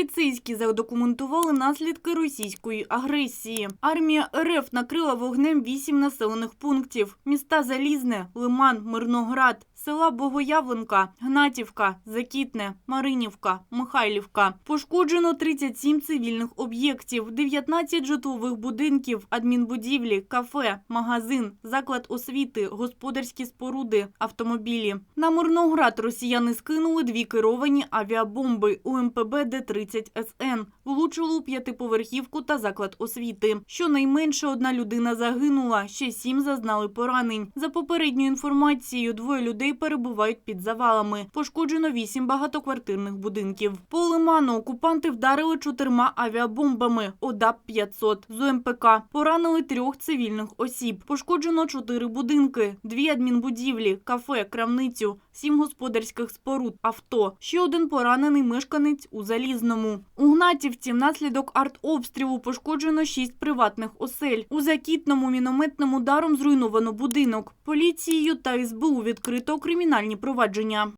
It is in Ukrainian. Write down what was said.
Поліцейські задокументували наслідки російської агресії. Армія РФ накрила вогнем вісім населених пунктів: міста Залізне, Лиман, Мирноград, села Богоявленка, Гнатівка, Закітне, Маринівка, Михайлівка. Пошкоджено 37 цивільних об'єктів, 19 житлових будинків, адмінбудівлі, кафе, магазин, заклад освіти, господарські споруди, автомобілі. На Мирноград росіяни скинули дві керовані авіабомби УМПБ Д-30 СН. влучило у п'ятиповерхівку та заклад освіти. Щонайменше одна людина загинула, ще сім зазнали поранень. За попередньою інформацією, двоє людей перебувають під завалами. Пошкоджено вісім багатоквартирних будинків. Лиману окупанти вдарили чотирма авіабомбами ОДАП-500 з УМПК. Поранили трьох цивільних осіб. Пошкоджено чотири будинки, дві адмінбудівлі, кафе, крамницю, сім господарських споруд, авто. Ще один поранений мешканець у Залізному. У Гнатівці внаслідок артобстрілу пошкоджено шість приватних осель. У Закітному мінометним ударом зруйновано будинок. Поліцією та СБУ відкрито кримінальні провадження.